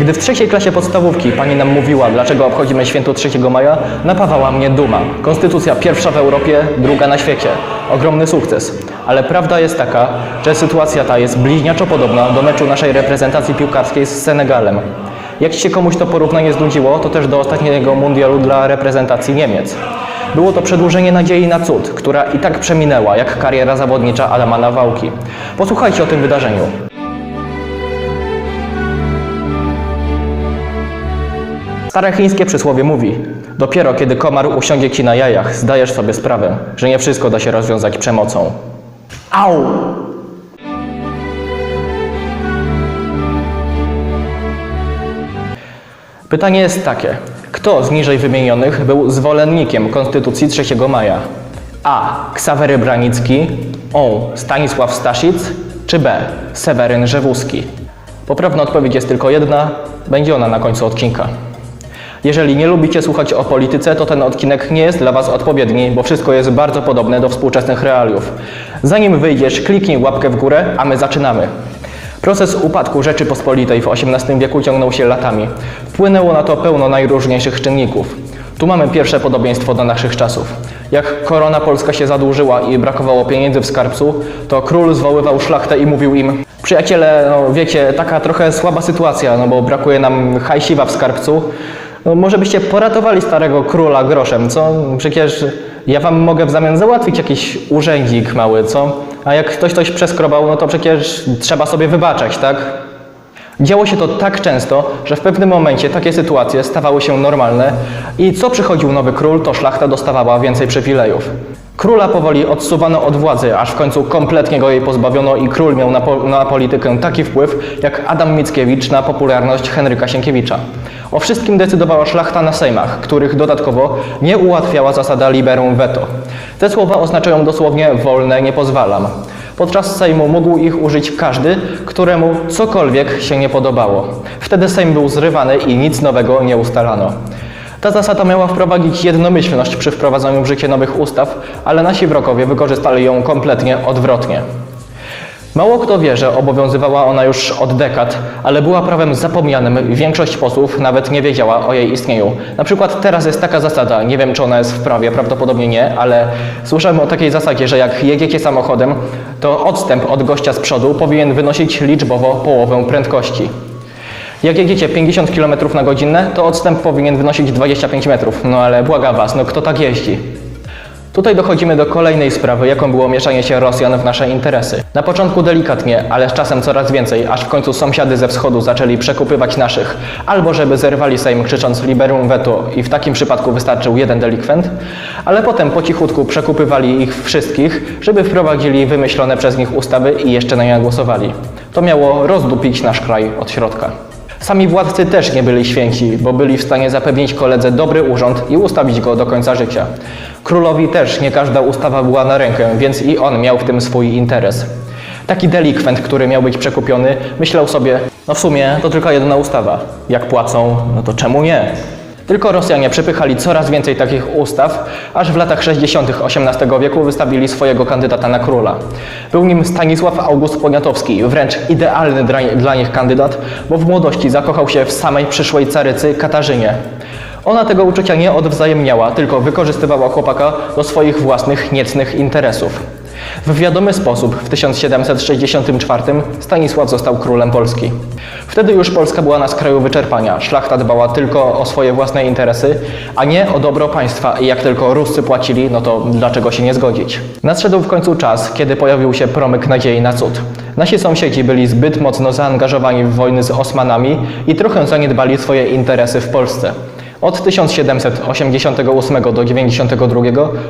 Gdy w trzeciej klasie podstawówki pani nam mówiła, dlaczego obchodzimy święto 3 maja, napawała mnie duma. Konstytucja pierwsza w Europie, druga na świecie. Ogromny sukces. Ale prawda jest taka, że sytuacja ta jest bliźniaczo podobna do meczu naszej reprezentacji piłkarskiej z Senegalem. Jak się komuś to porównanie znudziło, to też do ostatniego mundialu dla reprezentacji Niemiec. Było to przedłużenie nadziei na cud, która i tak przeminęła, jak kariera zawodnicza Adama Nawałki. Posłuchajcie o tym wydarzeniu. Stare chińskie przysłowie mówi: Dopiero kiedy komar usiądzie ci na jajach, zdajesz sobie sprawę, że nie wszystko da się rozwiązać przemocą. Au! Pytanie jest takie: kto z niżej wymienionych był zwolennikiem Konstytucji 3 maja? A. Ksawery Branicki, O. Stanisław Staszic, czy B. Seweryn Rzewuski? Poprawna odpowiedź jest tylko jedna, będzie ona na końcu odcinka. Jeżeli nie lubicie słuchać o polityce, to ten odcinek nie jest dla Was odpowiedni, bo wszystko jest bardzo podobne do współczesnych realiów. Zanim wyjdziesz, kliknij łapkę w górę, a my zaczynamy. Proces upadku Rzeczypospolitej w XVIII wieku ciągnął się latami. Wpłynęło na to pełno najróżniejszych czynników. Tu mamy pierwsze podobieństwo do naszych czasów. Jak korona polska się zadłużyła i brakowało pieniędzy w skarbcu, to król zwoływał szlachtę i mówił im Przyjaciele, no wiecie, taka trochę słaba sytuacja, no bo brakuje nam hajsiwa w skarbcu. No, może byście poratowali starego króla groszem, co? Przecież ja wam mogę w zamian załatwić jakiś urzędzik mały, co? A jak ktoś coś przeskrobał, no to przecież trzeba sobie wybaczać, tak? Działo się to tak często, że w pewnym momencie takie sytuacje stawały się normalne i co przychodził nowy król, to szlachta dostawała więcej przywilejów. Króla powoli odsuwano od władzy, aż w końcu kompletnie go jej pozbawiono i król miał na, po, na politykę taki wpływ, jak Adam Mickiewicz na popularność Henryka Sienkiewicza. O wszystkim decydowała szlachta na sejmach, których dodatkowo nie ułatwiała zasada liberum veto. Te słowa oznaczają dosłownie wolne nie pozwalam. Podczas Sejmu mógł ich użyć każdy, któremu cokolwiek się nie podobało. Wtedy Sejm był zrywany i nic nowego nie ustalano. Ta zasada miała wprowadzić jednomyślność przy wprowadzaniu w życie nowych ustaw, ale nasi wrogowie wykorzystali ją kompletnie odwrotnie. Mało kto wie, że obowiązywała ona już od dekad, ale była prawem zapomnianym. Większość posłów nawet nie wiedziała o jej istnieniu. Na przykład teraz jest taka zasada, nie wiem czy ona jest w prawie, prawdopodobnie nie, ale słyszałem o takiej zasadzie, że jak jedziecie samochodem, to odstęp od gościa z przodu powinien wynosić liczbowo połowę prędkości. Jak jedziecie 50 km na godzinę, to odstęp powinien wynosić 25 metrów. No ale błagam was, no kto tak jeździ? Tutaj dochodzimy do kolejnej sprawy, jaką było mieszanie się Rosjan w nasze interesy. Na początku delikatnie, ale z czasem coraz więcej, aż w końcu sąsiady ze wschodu zaczęli przekupywać naszych, albo żeby zerwali Sejm krzycząc liberum veto i w takim przypadku wystarczył jeden delikwent, ale potem po cichutku przekupywali ich wszystkich, żeby wprowadzili wymyślone przez nich ustawy i jeszcze na nie głosowali. To miało rozdupić nasz kraj od środka. Sami władcy też nie byli święci, bo byli w stanie zapewnić koledze dobry urząd i ustawić go do końca życia. Królowi też nie każda ustawa była na rękę, więc i on miał w tym swój interes. Taki delikwent, który miał być przekupiony, myślał sobie, no w sumie to tylko jedna ustawa. Jak płacą, no to czemu nie? Tylko Rosjanie przepychali coraz więcej takich ustaw, aż w latach 60. XVIII wieku wystawili swojego kandydata na króla. Był nim Stanisław August Poniatowski, wręcz idealny dla, dla nich kandydat, bo w młodości zakochał się w samej przyszłej carycy Katarzynie. Ona tego uczucia nie odwzajemniała, tylko wykorzystywała chłopaka do swoich własnych niecnych interesów. W wiadomy sposób w 1764 Stanisław został królem Polski. Wtedy już Polska była na skraju wyczerpania. Szlachta dbała tylko o swoje własne interesy, a nie o dobro państwa i jak tylko Ruscy płacili, no to dlaczego się nie zgodzić? Nadszedł w końcu czas, kiedy pojawił się promyk nadziei na cud. Nasi sąsiedzi byli zbyt mocno zaangażowani w wojny z Osmanami i trochę zaniedbali swoje interesy w Polsce. Od 1788 do 92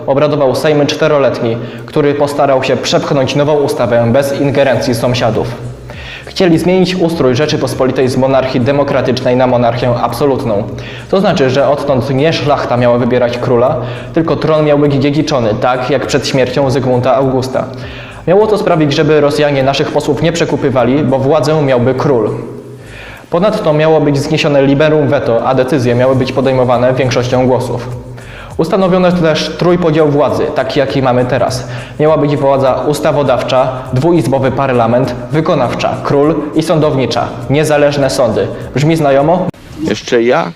obradował Sejm czteroletni, który postarał się przepchnąć nową ustawę bez ingerencji sąsiadów. Chcieli zmienić ustrój Rzeczypospolitej z monarchii demokratycznej na monarchię absolutną. To znaczy, że odtąd nie szlachta miała wybierać króla, tylko tron miał być dziedziczony, tak jak przed śmiercią Zygmunta Augusta. Miało to sprawić, żeby Rosjanie naszych posłów nie przekupywali, bo władzę miałby król. Ponadto miało być zniesione liberum veto, a decyzje miały być podejmowane większością głosów. Ustanowiono też trójpodział władzy, taki jaki mamy teraz. Miała być władza ustawodawcza, dwuizbowy parlament, wykonawcza, król i sądownicza. Niezależne sądy. Brzmi znajomo? Jeszcze jak?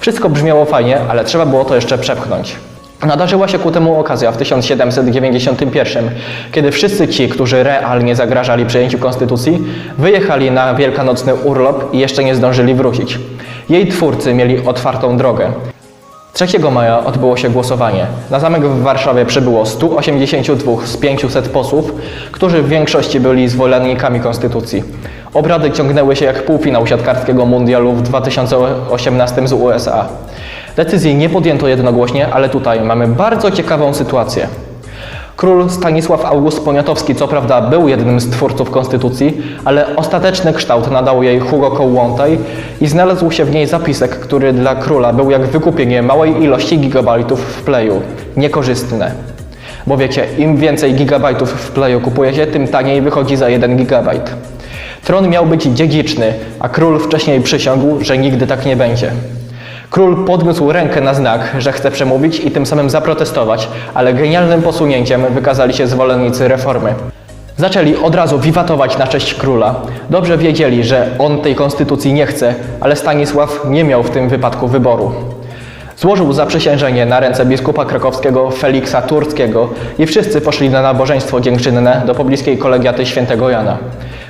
Wszystko brzmiało fajnie, ale trzeba było to jeszcze przepchnąć. Nadarzyła się ku temu okazja w 1791, kiedy wszyscy ci, którzy realnie zagrażali przyjęciu konstytucji, wyjechali na wielkanocny urlop i jeszcze nie zdążyli wrócić. Jej twórcy mieli otwartą drogę. 3 maja odbyło się głosowanie. Na zamek w Warszawie przybyło 182 z 500 posłów, którzy w większości byli zwolennikami konstytucji. Obrady ciągnęły się jak półfinał siatkarskiego mundialu w 2018 z USA. Decyzji nie podjęto jednogłośnie, ale tutaj mamy bardzo ciekawą sytuację. Król Stanisław August Poniatowski co prawda był jednym z twórców konstytucji, ale ostateczny kształt nadał jej Hugo Kołłątaj i znalazł się w niej zapisek, który dla króla był jak wykupienie małej ilości gigabajtów w playu. Niekorzystne. Bo wiecie, im więcej gigabajtów w playu kupujecie, tym taniej wychodzi za jeden gigabajt. Tron miał być dziedziczny, a król wcześniej przysiągł, że nigdy tak nie będzie. Król podniósł rękę na znak, że chce przemówić i tym samym zaprotestować, ale genialnym posunięciem wykazali się zwolennicy reformy. Zaczęli od razu wiwatować na cześć króla. Dobrze wiedzieli, że on tej konstytucji nie chce, ale Stanisław nie miał w tym wypadku wyboru. Złożył zaprzysiężenie na ręce biskupa krakowskiego Feliksa Turckiego i wszyscy poszli na nabożeństwo dziękczynne do pobliskiej kolegiaty świętego Jana.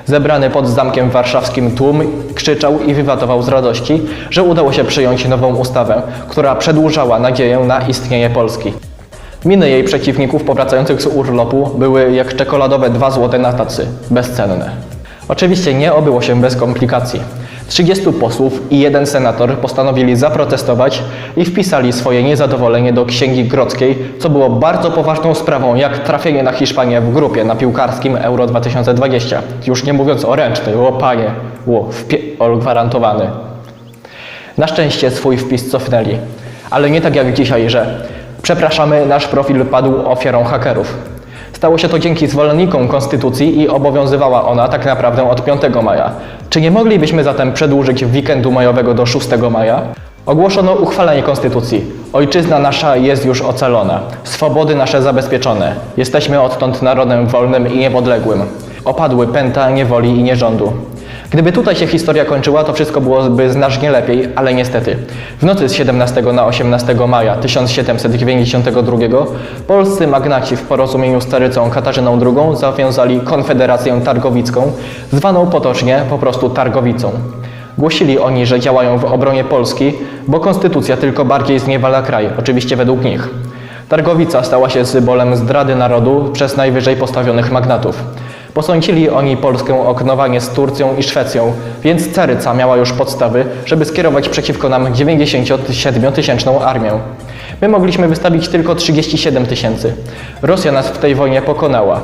Zebrany pod zamkiem warszawskim tłum krzyczał i wywatował z radości, że udało się przyjąć nową ustawę, która przedłużała nadzieję na istnienie Polski. Miny jej przeciwników powracających z urlopu były jak czekoladowe dwa złote na tacy, bezcenne. Oczywiście nie obyło się bez komplikacji. 30 posłów i jeden senator postanowili zaprotestować i wpisali swoje niezadowolenie do Księgi Grodzkiej, co było bardzo poważną sprawą, jak trafienie na Hiszpanię w grupie na piłkarskim Euro 2020. Już nie mówiąc o ręcznej, o panie, o, wpie- gwarantowany. Na szczęście swój wpis cofnęli, ale nie tak jak dzisiaj, że przepraszamy, nasz profil padł ofiarą hakerów. Stało się to dzięki zwolennikom konstytucji i obowiązywała ona tak naprawdę od 5 maja. Czy nie moglibyśmy zatem przedłużyć weekendu majowego do 6 maja? Ogłoszono uchwalenie konstytucji. Ojczyzna nasza jest już ocalona. Swobody nasze zabezpieczone. Jesteśmy odtąd narodem wolnym i niepodległym. Opadły pęta niewoli i nierządu. Gdyby tutaj się historia kończyła, to wszystko byłoby znacznie lepiej, ale niestety. W nocy z 17 na 18 maja 1792 polscy magnaci w porozumieniu z carycą Katarzyną II zawiązali Konfederację Targowicką, zwaną potocznie po prostu Targowicą. Głosili oni, że działają w obronie Polski, bo konstytucja tylko bardziej zniewala kraj, oczywiście według nich. Targowica stała się symbolem zdrady narodu przez najwyżej postawionych magnatów. Posądzili oni Polskę o knowanie z Turcją i Szwecją, więc caryca miała już podstawy, żeby skierować przeciwko nam 97-tysięczną armię. My mogliśmy wystawić tylko 37 tysięcy. Rosja nas w tej wojnie pokonała.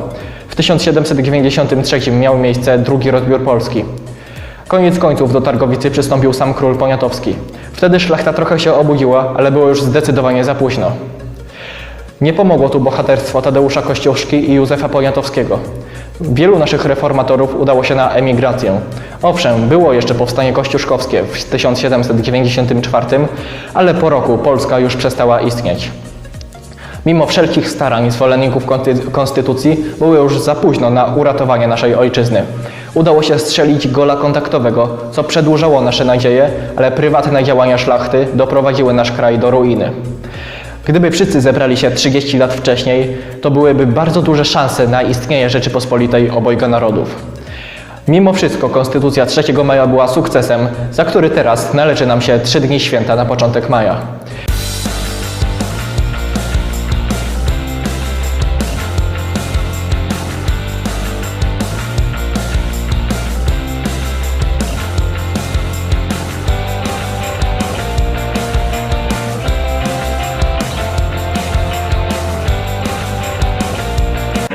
W 1793 miał miejsce drugi rozbiór Polski. Koniec końców do Targowicy przystąpił sam król Poniatowski. Wtedy szlachta trochę się obudziła, ale było już zdecydowanie za późno. Nie pomogło tu bohaterstwo Tadeusza Kościuszki i Józefa Poniatowskiego. Wielu naszych reformatorów udało się na emigrację. Owszem, było jeszcze powstanie kościuszkowskie w 1794, ale po roku Polska już przestała istnieć. Mimo wszelkich starań zwolenników konstytucji było już za późno na uratowanie naszej ojczyzny. Udało się strzelić gola kontaktowego, co przedłużało nasze nadzieje, ale prywatne działania szlachty doprowadziły nasz kraj do ruiny. Gdyby wszyscy zebrali się 30 lat wcześniej, to byłyby bardzo duże szanse na istnienie Rzeczypospolitej obojga narodów. Mimo wszystko Konstytucja 3 maja była sukcesem, za który teraz należy nam się 3 dni święta na początek maja.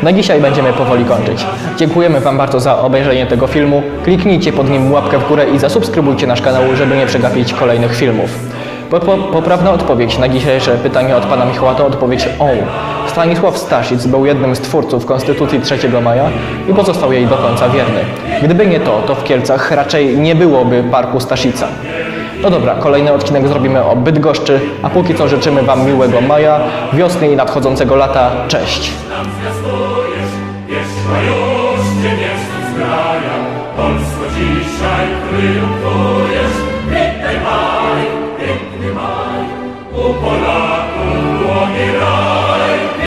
Na dzisiaj będziemy powoli kończyć. Dziękujemy Wam bardzo za obejrzenie tego filmu. Kliknijcie pod nim łapkę w górę i zasubskrybujcie nasz kanał, żeby nie przegapić kolejnych filmów. Po, po, poprawna odpowiedź na dzisiejsze pytanie od Pana Michała to odpowiedź O. Stanisław Staszic był jednym z twórców Konstytucji 3 maja i pozostał jej do końca wierny. Gdyby nie to, to w Kielcach raczej nie byłoby Parku Staszica. No dobra, kolejny odcinek zrobimy o Bydgoszczy, a póki co życzymy Wam miłego maja, wiosny i nadchodzącego lata. Cześć! Polska już Ty jest zgraja, Polsko dzisiaj triumfujesz. Witaj maj, piękny maj, u Polaków.